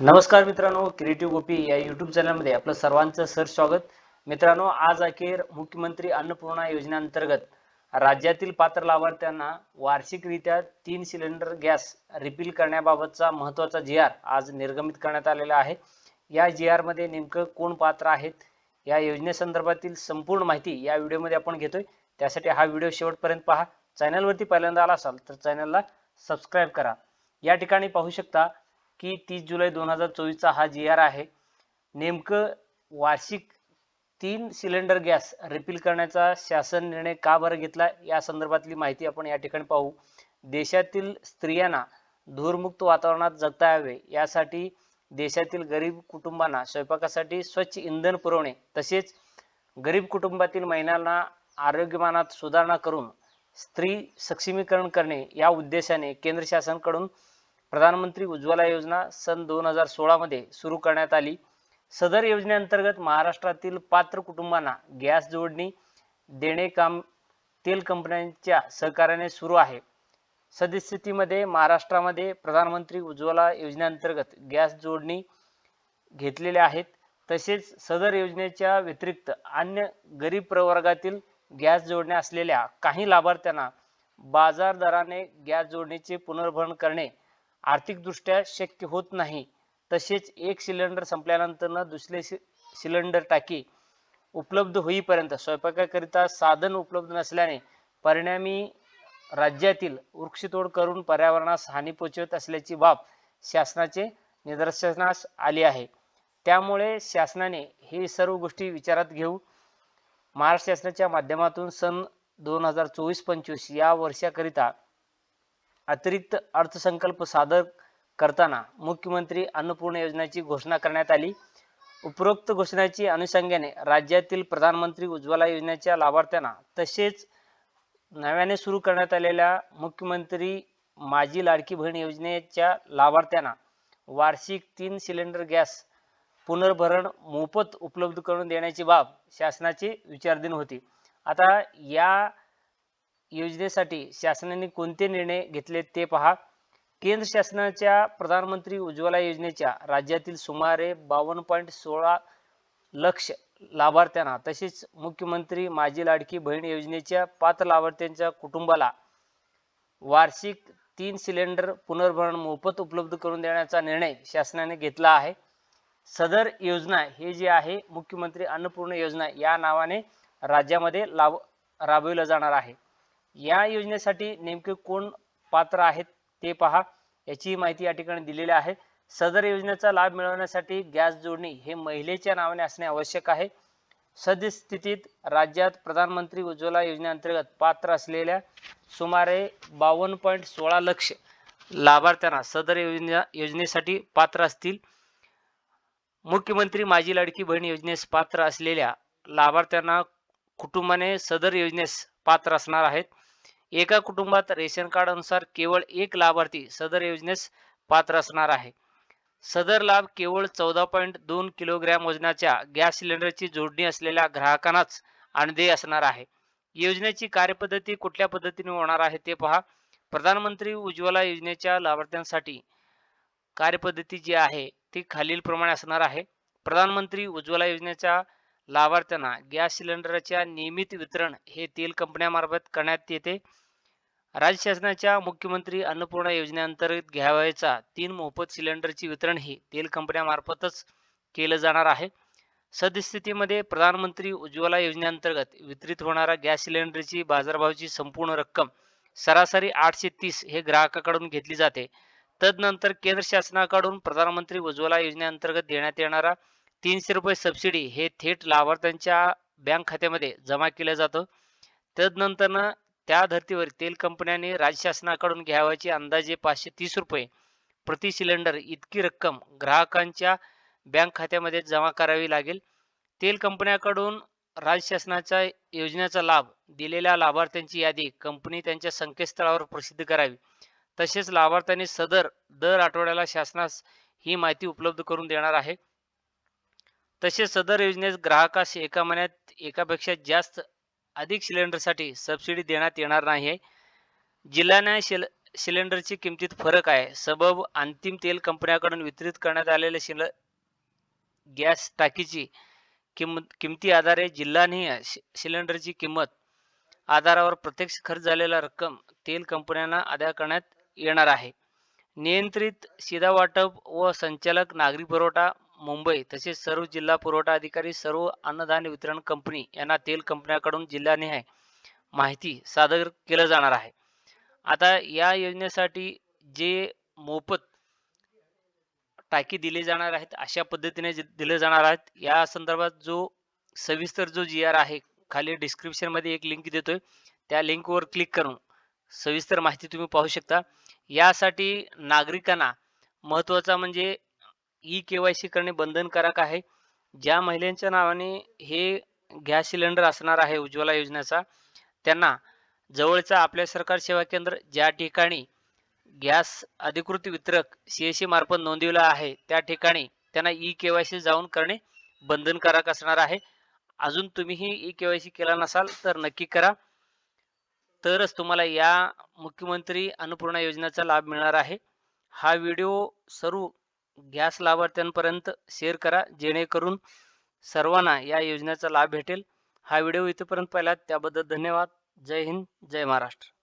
नमस्कार मित्रांनो क्रिएटिव्ह गोपी या युट्यूब चॅनलमध्ये आपलं सर्वांचं सर स्वागत. मित्रांनो आज अखेर मुख्यमंत्री अन्नपूर्णा योजनेअंतर्गत राज्यातील पात्र लाभार्थ्यांना वार्षिकरित्या तीन सिलेंडर गॅस रिफिल करण्याबाबतचा महत्त्वाचा जी आर आज निर्गमित करण्यात आलेला आहे. या जी आरमध्ये नेमकं कोण पात्र आहेत? या योजनेसंदर्भातील संपूर्ण माहिती या व्हिडिओमध्ये आपण घेतोय. त्यासाठी हा व्हिडिओ शेवटपर्यंत पहा. चॅनलवरती पहिल्यांदा आला असाल तर चॅनलला सबस्क्राईब करा. या ठिकाणी पाहू शकता की तीस जुलै दोन हजार चोवीसचा हा जी आर आहे. नेमकं वार्षिक तीन सिलेंडर गॅस रिफिल करण्याचा शासन निर्णय का बरं घेतला या संदर्भातली माहिती आपण या ठिकाणी पाहू. देशातील स्त्रियांना धूरमुक्त वातावरणात जगता यावे यासाठी देशातील गरीब कुटुंबांना स्वयंपाकासाठी स्वच्छ इंधन पुरवणे तसेच गरीब कुटुंबातील महिलांना आरोग्यमानात सुधारणा करून स्त्री सक्षमीकरण करणे या उद्देशाने केंद्र शासनाकडून प्रधानमंत्री उज्ज्वला योजना सन दोन हजार सोळामध्ये सुरू करण्यात आली. सदर योजनेअंतर्गत महाराष्ट्रातील पात्र कुटुंबांना गॅस जोडणी देणे काम तेल कंपन्यांच्या सहकार्याने सुरू आहे. सद्यस्थितीमध्ये महाराष्ट्रामध्ये प्रधानमंत्री उज्ज्वला योजनेअंतर्गत गॅस जोडणी घेतलेल्या आहेत. तसेच सदर योजनेच्या व्यतिरिक्त अन्य गरीब प्रवर्गातील गॅस जोडण्या असलेल्या काही लाभार्थ्यांना बाजार दराने गॅस जोडणीचे पुनर्भरण करणे आर्थिकदृष्ट्या शक्य होत नाही. तसेच एक सिलेंडर संपल्यानंतर दुसरे सिलेंडर टाकी उपलब्ध होईपर्यंत स्वयंपाकाकरिता साधन उपलब्ध नसल्याने परिणामी राज्यातील वृक्षतोड करून पर्यावरणास हानी पोचवत असल्याची बाब शासनाचे निदर्शनास आली आहे. त्यामुळे शासनाने हे सर्व गोष्टी विचारात घेऊ. महाराष्ट्र शासनाच्या माध्यमातून सन दोन हजार चोवीस पंचवीस या वर्षाकरिता अतिरिक्त अर्थसंकल्प सादर करताना मुख्यमंत्री अन्नपूर्णा योजनेची घोषणा करण्यात आली. उपरोक्त घोषणाची अनुषंगाने राज्यातील प्रधानमंत्री उज्ज्वला योजनेच्या लाभार्थ्यांना तसेच नव्याने सुरू करण्यात आलेल्या मुख्यमंत्री माझी लाडकी बहीण योजनेच्या लाभार्थ्यांना वार्षिक तीन सिलेंडर गॅस पुनर्भरण मोफत उपलब्ध करून देण्याची बाब शासनाची विचारधीन होती. आता या योजनेसाठी शासनाने कोणते निर्णय घेतले ते पहा. केंद्र शासनाच्या प्रधानमंत्री उज्ज्वला योजनेच्या राज्यातील सुमारे बावन्न पॉईंट सोळा लक्ष लाभार्थ्यांना तसेच मुख्यमंत्री माझी लाडकी बहीण योजनेच्या पात्र लाभार्थ्यांच्या कुटुंबाला वार्षिक तीन सिलेंडर पुनर्भरण मोफत उपलब्ध करून देण्याचा निर्णय शासनाने घेतला आहे. सदर योजना हे जे आहे मुख्यमंत्री अन्नपूर्णा योजना या नावाने राज्यामध्ये लाभ राबविलं जाणार आहे. या योजनेसाठी नेमके कोण पात्र आहेत ते पहा. याची माहिती या ठिकाणी दिलेली आहे. सदर योजनेचा लाभ मिळवण्यासाठी गॅस जोडणी हे महिलेच्या नावाने असणे आवश्यक आहे. सद्यस्थितीत राज्यात प्रधानमंत्री उज्ज्वला योजनेअंतर्गत पात्र असलेल्या सुमारे बावन्न पॉईंट सोळा लक्ष लाभार्थ्यांना सदर योजना योजनेसाठी पात्र असतील. मुख्यमंत्री माझी लाडकी बहीण योजनेस पात्र असलेल्या लाभार्थ्यांना कुटुंबाने सदर योजनेस पात्र असणार आहेत. एका कुटुंबात रेशन कार्ड अनुसार केवळ एक लाभार्थी सदर योजनेस पात्र असणार आहे. सदर लाभ केवळ चौदा पॉईंट दोन किलोग्रॅम वजनाच्या गॅस सिलेंडरची जोडणी असलेल्या ग्राहकांनाच आणदेय असणार आहे. योजनेची कार्यपद्धती कुठल्या पद्धतीने होणार आहे ते पहा. प्रधानमंत्री उज्ज्वला योजनेच्या लाभार्थ्यांसाठी कार्यपद्धती जी आहे ती खालीलप्रमाणे असणार आहे. प्रधानमंत्री उज्ज्वला योजनेच्या लाभार्थ्यांना गॅस सिलेंडरच्या नियमित वितरण हे तेल कंपन्यामार्फत करण्यात येते. राज्य शासनाच्या मुख्यमंत्री अन्नपूर्णा योजनेअंतर्गत घ्यावयाचा तीन मोफत सिलेंडरचे वितरण हे तेल कंपन्यामार्फतच केलं जाणार आहे. सद्यस्थितीमध्ये प्रधानमंत्री उज्ज्वला योजनेअंतर्गत वितरित होणाऱ्या गॅस सिलेंडरची बाजारभावाची संपूर्ण रक्कम सरासरी आठशे तीस हे ग्राहकाकडून घेतली जाते. तदनंतर केंद्र शासनाकडून प्रधानमंत्री उज्ज्वला योजनेअंतर्गत देण्यात येणारा तीनशे रुपये सबसिडी हे थेट लाभार्थ्यांच्या बँक खात्यामध्ये जमा केलं जातं. तदनंतर त्या धर्तीवर तेल कंपन्यांनी राज्य शासनाकडून घ्यावयाची अंदाजे पाचशे तीस रुपये प्रति सिलेंडर इतकी रक्कम ग्राहकांच्या बँक खात्यामध्ये जमा करावी लागेल. तेल कंपन्याकडून राज्य शासनाच्या योजनेचा लाभ दिलेल्या लाभार्थ्यांची यादी कंपनी त्यांच्या संकेतस्थळावर प्रसिद्ध करावी. तसेच लाभार्थ्यांनी सदर दर आठवड्याला शासनास ही माहिती उपलब्ध करून देणार आहे. तसेच सदर योजनेत ग्राहकास एका महिन्यात एकापेक्षा जास्त अधिक सिलेंडरसाठी सबसिडी देण्यात येणार नाही आहे जिल्ह्याने शिल सिलेंडरची किमतीत फरक आहे. सबब अंतिम तेल कंपन्याकडून वितरित करण्यात आलेल्या शिल गॅस टाकीची किंमत किमती आधारे जिल्हानिहाय शि- सिलेंडरची किंमत आधारावर प्रत्यक्ष खर्च झालेला रक्कम तेल कंपन्यांना अदा करण्यात येणार आहे. नियंत्रित शिधा वाटप व संचालक नागरी पुरवठा मुंबई तसेच सर्व जिल्हा पुरवठा अधिकारी सर्व अन्नधान्य वितरण कंपनी यांना तेल कंपन्याकडून जिल्हानिहाय माहिती सादर केलं जाणार आहे. आता या योजनेसाठी जे मोफत टाकी दिले जाणार आहेत अशा पद्धतीने दिले जाणार आहेत या संदर्भात जो सविस्तर जो जी आर आहे खाली डिस्क्रिप्शनमध्ये एक लिंक देतोय. त्या लिंकवर क्लिक करून सविस्तर माहिती तुम्ही पाहू शकता. यासाठी नागरिकांना महत्त्वाचा म्हणजे ई केवायसी करणे बंधनकारक आहे. ज्या महिलांच्या नावाने हे गॅस सिलेंडर असणार आहे उज्ज्वला योजनेचा त्यांना जवळचा आपल्या सरकार सेवा केंद्र ज्या ठिकाणी गॅस अधिकृत वितरक सीएससी मार्फत नोंदविला आहे त्या ठिकाणी त्यांना ई केवायसी जाऊन करणे बंधनकारक असणार आहे. अजून तुम्हीही ई केवायसी केला नसाल तर नक्की करा. तरच तुम्हाला या मुख्यमंत्री अन्नपूर्णा योजनेचा लाभ मिळणार आहे. हा व्हिडिओ सर्व गॅस लाभार्थ्यांपर्यंत शेअर करा जेणेकरून सर्वांना या योजनेचा लाभ भेटेल. हा व्हिडिओ इथेपर्यंत पाहिला त्याबद्दल धन्यवाद. जय हिंद. जय महाराष्ट्र.